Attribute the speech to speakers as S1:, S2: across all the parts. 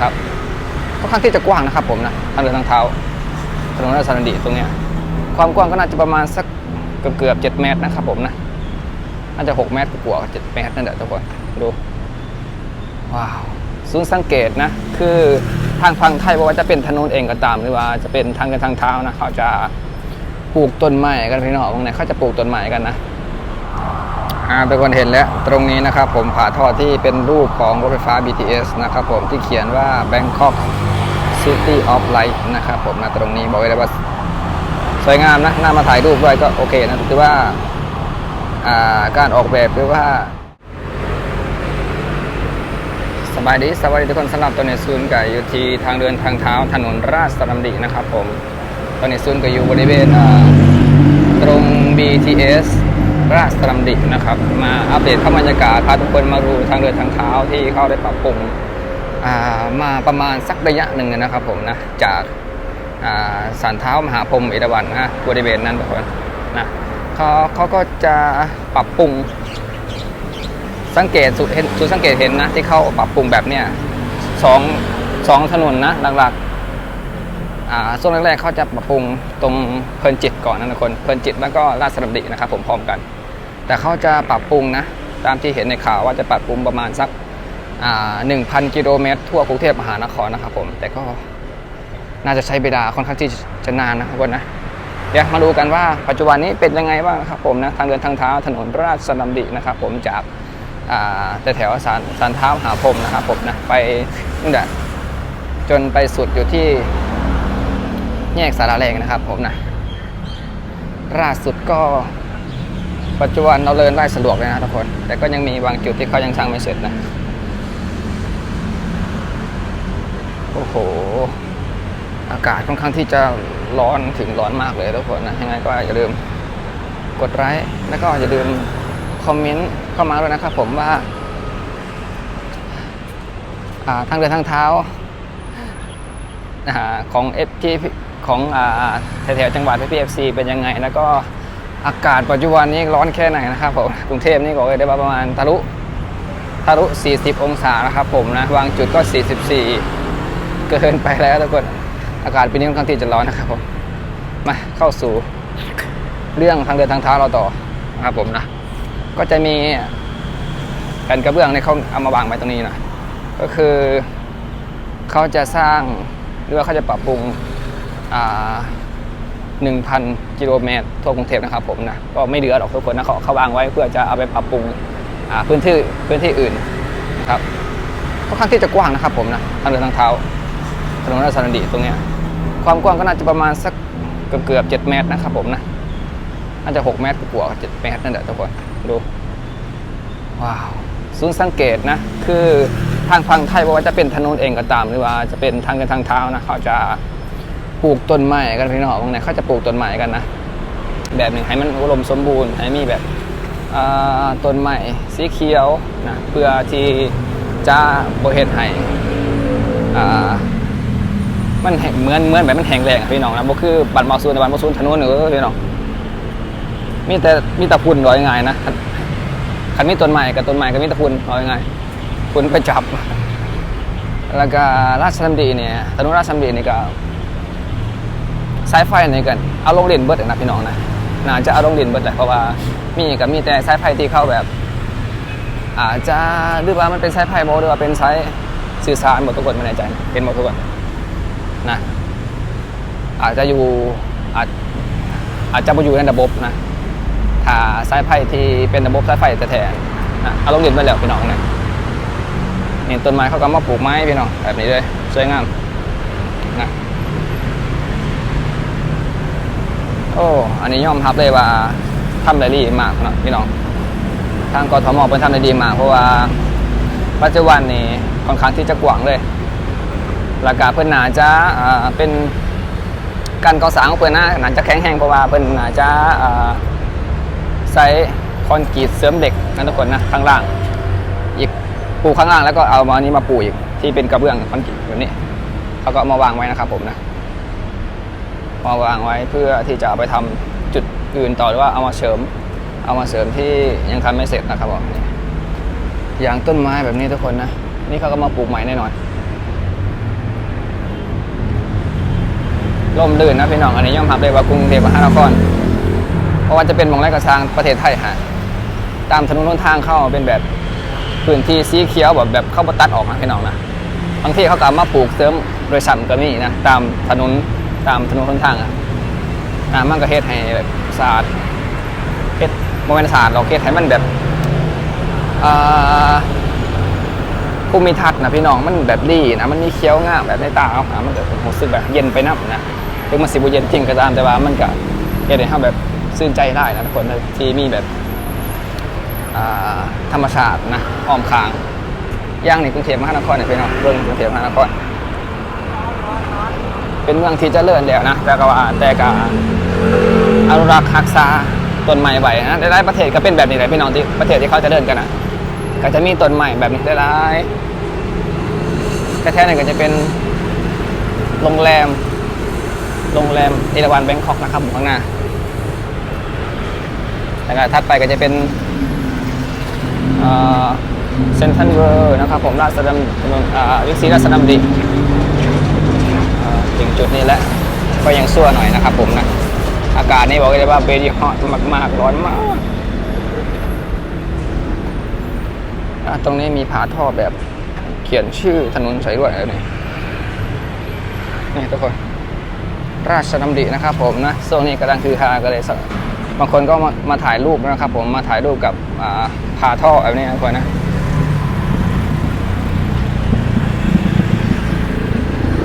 S1: ครับค่อนข้างที่จะกว้างนะครับผมนะทางเดินทางเท้าถนนราชดำเนินตรงเนี้ยความกว้างก็น่าจะประมาณสักเกือบเกือบเจ็ดเมตรนะครับผมนะน่าจะหกเมตรกว่าเจ็ดเมตรนั่นแหละทุกคนดูว้าวศูนย์สังเกตนะคือทางฝั่งไทยว่าจะเป็นถนนเองก็ตาม หรือว่าจะเป็นทางเดินทางเท้านะเขาจะปลูกต้นไม้กันพี่น้องตรงไหนเขาจะปลูกต้นไม้กันนะ อ่าเป็นคนเห็นแล้วตรงนี้นะครับผมผ่าทอดที่เป็นรูปของรถไฟฟ้า BTS นะครับผมที่เขียนว่า Bangkok City of Light นะครับผมนะตรงนี้บอกเลยว่าสวยงามนะน่ามาถ่ายรูปด้วยก็โอเคนะถือว่าาการออกแบบหรือว่าสบายดีสวัสดีทุกคนสำหรับตัวในซูนกับอยู่ที่ทางเดินทางเท้าถนนราชดำรินะครับผมตอนนี้ซูนก็อยู่บริเวณตรง BTS ราชดำรินะครับ มาอัปเดตข้าบรรยากาศพาทุกคนมาดูทางเดินทางเท้าที่เขาได้ปรับปรุงมาประมาณสักระยะหนึ่งนะครับผมนะจากสันเท้ามหาพรมเอราวัณนะบริเวณนั้นทุกคนนะเขาเขาก็จะปรับปรุง สังเกตสุดเห็นสุดสังเกตเห็นนะที่เขาปรับปรุงแบบเนี้ยสองสองถนนนะหลักๆช่วงแรกๆเขาจะปรับปรุงตรงเพลินจิตก่อนนะทุกคนเพลินจิตแล้วก็ราชดำรินะครับผมพร้อมกัน แต่เขาจะปรับปรุงนะตามที่เห็นในข่าวว่าจะปรับปรุงประมาณสักอ่าหนึ่งพันกิโลเมตรทั่วกรุงเทพมหานครนะครับผม แต่ก็น่าจะใช้เวลาค่อนข้างที่จะนานนะครับทุกคนนะเดี๋ยวมาดูกันว่าปัจจุบันนี้เป็นยังไงบ้างครับผมนะทางเดินทางเท้าถนนราชดำรินะครับผมจากอ่าแต่แถวสารสารเท้าหาพรมนะครับผมนะไปนู่นแหละจนไปสุดอยู่ที่แยกสาราแรงนะครับผมนะล่าสุดก็ ปัจจุบันเราเดินได้สะดวกเลยนะทุกคน แต่ก็ยังมีบางจุดที่เขายังสร้างไม่เสร็จนะ โอ้โห อากาศค่อนข้างที่จะร้อนถึงร้อนมากเลยทุกคนนะ ยังไงก็อย่าลืมกดไลค์ แล้วก็อย่าลืมคอมเมนต์เข้ามาด้วยนะครับผมว่าทางเดินทางเท้าของเอฟที่ของแถวๆจังหวัดพีเอฟซีเป็นยังไง แล้วก็ อากาศปัจจุบันนี้ร้อนแค่ไหนนะครับผมกรุงเทพนี่ก็เลยได้ว่าประมาณทะลุทะลุ 40 องศานะครับผมนะบางจุดก็ 44 เกินไปแล้วทุกคนอากาศปีนี้ค่อนข้างที่จะร้อนนะครับผมมาเข้าสู่เรื่องทางเดินทางเท้าเราต่อนะครับผมนะก็จะมีแผ่นกระเบื้องเนี่ยเขาเอามาวางไว้ตรงนี้นะก็คือเขาจะสร้างหรือว่าเขาจะปรับปรุงอ่า 1,000 กิโลเมตรทั่วกรุงเทพนะครับผมนะก็ไม่เหลือหรอกทุกคนนะเขาเขาวางไว้เพื่อจะเอาไปปรับปรุงพื้นที่พื้นที่อื่นครับค่อนข้างที่จะกว้างนะครับผมนะทางเดินทางเท้าถนนราชดำเนินตรงเนี้ยความกว้างก็น่าจะประมาณสักเกือบเกือบ7เมตรนะครับผมนะน่าจะ 6 เมตรกว่าๆ7เมตรนั่นแหละทุกคนดูว้าวศูนย์สังเกตนะ คือทางฝั่งไทยว่าจะเป็นถนนเองก็ตาม หรือว่าจะเป็นทางเดินทางเท้านะเขาจะ ปลูกต้นไม้กันพี่น้องตรงไหนเขาจะปลูกต้นไม้กันนะ แบบหนึ่งให้มันอุดมสมบูรณ์ให้มีแบบต้นไม้สีเขียวนะเพื่อที่จะบริเฮ็ดให้มันเหมือนเหมือนแบบมันแห้งแรงพี่น้องนะบ่คือบันมอซูนตบันมอซูนถนนเออพี่น้องมีแต่มีต่ฝุ่นร้อยง่ายนะคันนมีต้นไม้กับต้นไม้ก็มีต่ฝุ่นร้อยง่ายฝุ่นไปจับ แล้วก็ราชดำดีเนี่ยถนนราชดำดีนี่ก็ สายไฟนี่กันเอาลงเด่นเบิดนะพี่น้องนะน่าจะเอาลงเด่นเบิดแหละเพราะว่ามีก็มีแต่สายไฟที่เข้าแบบ อาจจะหรือว่ามันเป็นสายไฟโมหรือว่าเป็นสายสื่อสารหมดทุกคนไม่แน่ใจเป็นหมดทุกคนนะอาจจะอยู่อาจอาจจะมาอยู่ในระบบนะถ้าสายไฟที่เป็นระบบสายไฟจะแท้ๆนะเอาลงดินไปแล้วพี่น้องนี่ยนี่ต้นไม้เขาก็มาปลูกไม้พี่น้องแบบนี้เลยสวยงามนะ โอ้ อันนี้ยอมรับเลยว่าทำได้ดีมากเนาะพี่น้อง ทางกทมเป็นทำได้ดีมาก เพราะว่าปัจจุบันนี้ค่อนข้างที่จะกว้างเลยราคาเพิ่นหนาจะเป็นการก่อสร้างของเพิ่อนน่าน่าจะแข็งแรงเพราะว่าเพิ่นหนาจะใช้คอนกรีตเสริมเหล็กนั่นทุกคนนะข้างล่าง อีกปูข้างล่างแล้วก็เอามานี้มาปูอีกที่เป็นกระเบื้องคอนกรีตแบบนี้เขาก็มาวางไว้นะครับผมนะ มาวางไว้เพื่อที่จะเอาไปทำจุดอื่นต่อหรือว่าเอามาเสริม เอามาเสริมที่ยังทำไม่เสร็จนะครับผมอย่างต้นไม้แบบนี้ทุกคนนะ นี่เขาก็มาปลูกใหม่แน่นอนล่มลื่นนะพี่น้องอันนี้ย่อมหับเลยว่ากรุงเทพมหานครเพราะว่าจะเป็นมองแรกกระซังประเทศไทยฮะตามถนนทางเข้าเป็นแบบพื้นที่สีเขียวแบบแบบเข้าประตัดออกนะพี่น้องนะบางที่เขากลับมาปลูกเสริมโดยสั่มก็มีนะตามถนน ตามถนนหนทางอะอ่ามันก็เฮ็ดให้แบบสะอาดเฮ็ดโมเมนต์สะอาดเราเฮ็ดให้มันแบบอ่าภูมิทัศน์นะพี่น้องมันแบบดีนะมันมีเคี้ยวง่ามแบบในตาเอาหามันก็รู้สึกแบบเย็นไปนับนะถึงมันสิบเย็นจริงก็ตามแต่ว่ามันก็เฮ็ดให้เราแบบซื่นใจได้นะทุกคนนะที่มีแบบอ่าธรรมชาตินะอ้อมค้างย่างในกรุงเทพมหานครเนี่ยพี่น้องเรื่องกรุงเทพมหานคร เป็นเมืองที่เจริญแล้วนะแต่ก็ว่าแต่ก็อนุรักษ์รักษาต้นไม้ไว้นะหลายๆประเทศก็เป็นแบบนี้แหละพี่น้องที่ประเทศที่เขาเจะเดินกันนะก็จะมีต้นใหม่แบบนี้หลายๆแท้ๆเนี่ยก็จะเป็นโรงแรมโรงแรมเอราวันแบงคอกนะครับข้างหน้าแล้วก็ถัดไปก็จะเป็นเซนทันเวอร์นะครับผมราชดำเนินวิกซีราชดำริอ่า ถึงจุดนี้แล้วก็ยังสั่วหน่อยนะครับผมนะ อากาศนี่บอกเลยว่าเบรีฮอตมากๆ ร้อนมากตรงนี้มีผาท่อแบบเขียนชื่อถนนสายด่วนอะไรนี่นี่ทุกคน ราชดำรินะครับผมนะโซนนี้กำลังคือฮากันเลยสบางคนก็มามาถ่ายรูปนะครับผมมาถ่ายรูปกับผาท่อแบบนี้นะทุกคนนะ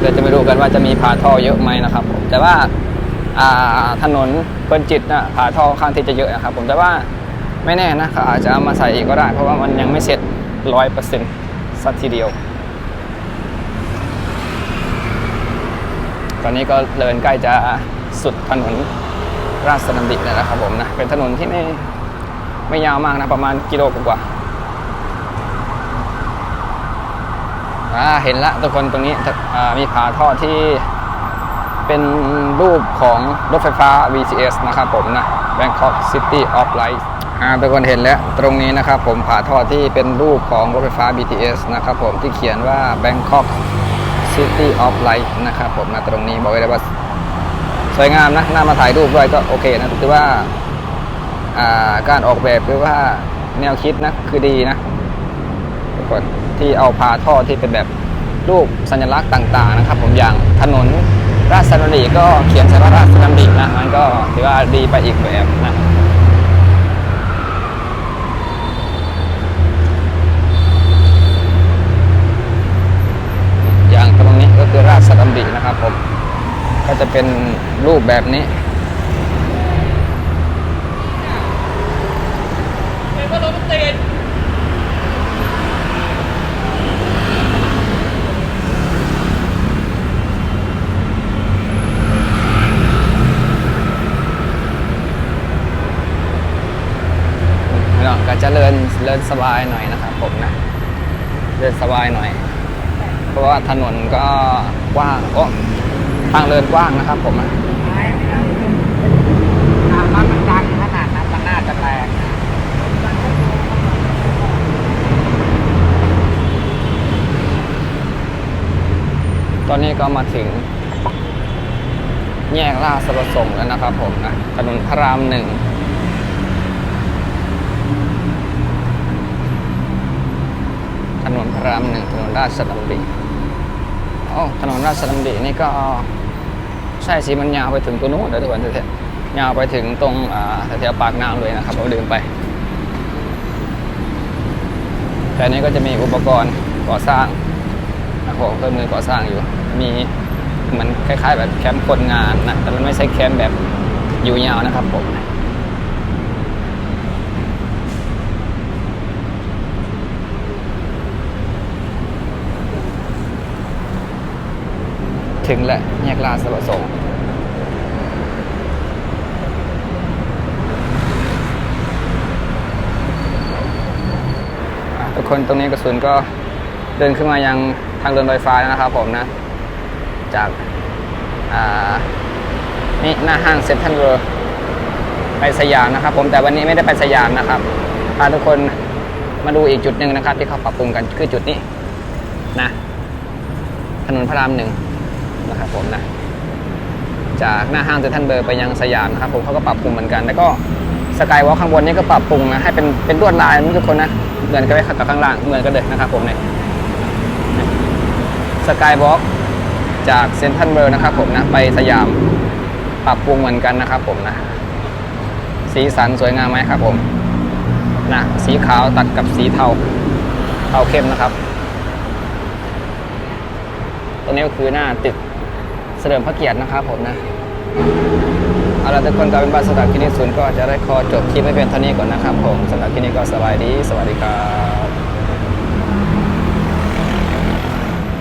S1: เดี๋ยวจะไปดู กันว่าจะมีผาท่อเยอะไหมนะครับผมแต่ว่าถนนเพลินจิตนะผาท่อข้างที่จะเยอะนะครับผมแต่ว่าไม่แน่นะอาจจะเอามาใส่อีกก็ได้ เพราะว่ามันยังไม่เสร็จร้อยเปอร์เซ็นต์สักทีเดียว ตอนนี้ก็เดินใกล้จะสุดถนนราชดำริแล้วนะครับผมนะเป็นถนนที่ไม่ไม่ยาวมากนะประมาณกิโลกว่าๆ อ่าเห็นละทุกคนตรงนี้มีผาท่อที่เป็นรูปของรถไฟฟ้า VCS นะครับผมนะ Bangkok City of Light อ่าทุกคนเห็นแล้วตรงนี้นะครับผมผาท่อที่เป็นรูปของรถไฟฟ้า BTS นะครับผมที่เขียนว่า Bangkok City of Light นะครับผมนะตรงนี้บอกไว้เลยว่าสวยงามนะน่ามาถ่ายรูปด้วยก็โอเคนะถือว่าการออกแบบหรือว่าแนวคิดนะคือดีนะ กคนที่เอาพาท่อที่เป็นแบบรูปสัญลักษณ์ต่าง ๆ นะครับ ผมอย่างถนนราชดำริก็เขียนใช้ว่าราชดำรินะมันก็ถือว่าดีไปอีกแบบนะอย่างตรงนี้ก็คือราชดำรินะครับผมก็จะเป็นรูปแบบนี้ เนาะก็จะเลินเลินสบายหน่อยนะครับผมนะเดินสบายหน่อย เพราะว่าถนนก็กว้างโอ้ทางเดินกว้างนะครับ ผมนะ
S2: ถ้ามันดังขนาดนั้นมันน่าจะแตก
S1: ตอนนี้ก็มาถึง แยกราชประสงค์แล้วนะครับ ผมนะถนนพระรามหนึ่งถนนพ รามหนึ่งถนนราชดำริโอ้ถนนราชดำรินี่ก็ใช่สิมันยาวไปถึงตัวนู้นเดี๋ยวทุกคนแถวๆยาวไปถึงตรงแถวปากน้ำเลยนะครับเราเดินไป แต่นี้ก็จะมีอุปกรณ์ก่อสร้างนะครับเครื่องมือก่อสร้างอยู่ มีเหมือนคล้าย ๆ แบบแคมป์คนงานนะแต่มันไม่ใช่แคมป์แบบอยู่ยาวนะครับผม ถึงและแยกลาสประสงค์อะทุกคนตรงนี้กระสุนก็เดินขึ้นมายังทางเดินไฟฟ้าแล้วนะครับผมนะ จากานี่หน้าห้างเซ็นทรัลเวิลด์ไปสยามนะครับ ผมแต่วันนี้ไม่ได้ไปสยามนะครับพาทุกคนมาดูอีกจุดหนึ่งนะครับ ที่เขาปรับปรุงกันคือจุดนี้นะถนนพระรามหนึ่ง นะครับผมนะจากหน้าห้างเซ็นทรัลเบอร์ไปยังสยามนะครับผมเขาก็ปรับปรุงเหมือนกัน แล้วก็สกายวอล์ข้างบนนี่ก็ปรับปรุงนะให้เป็นเป็นลวดลายทุกคนนะเหมือนกันไหมกับข้างล่างเหมือนกันเลยนะครับผมเนี่ยสกายวอล์กจากเซ็นทรัลเบอร์นะครับผมนะไปสยามปรับปรุงเหมือนกันนะครับผมนะสีสันสวยงามไหมครับผมนะสีขาวตัดกับสีเทาเทาเข้มนะครับตัวนี้ก็คือหน้าตึก สริมพระเกียรตินะครับผมนะเอาละทุกคนกลายเป็นบ้านสถานที่นี้ศูนย์ก็จะได้คอจบคลิปไม่เป็นเท่านี้ก่อนนะครับผมสถานที่นี้ก็สบายดี สวัสดีครับ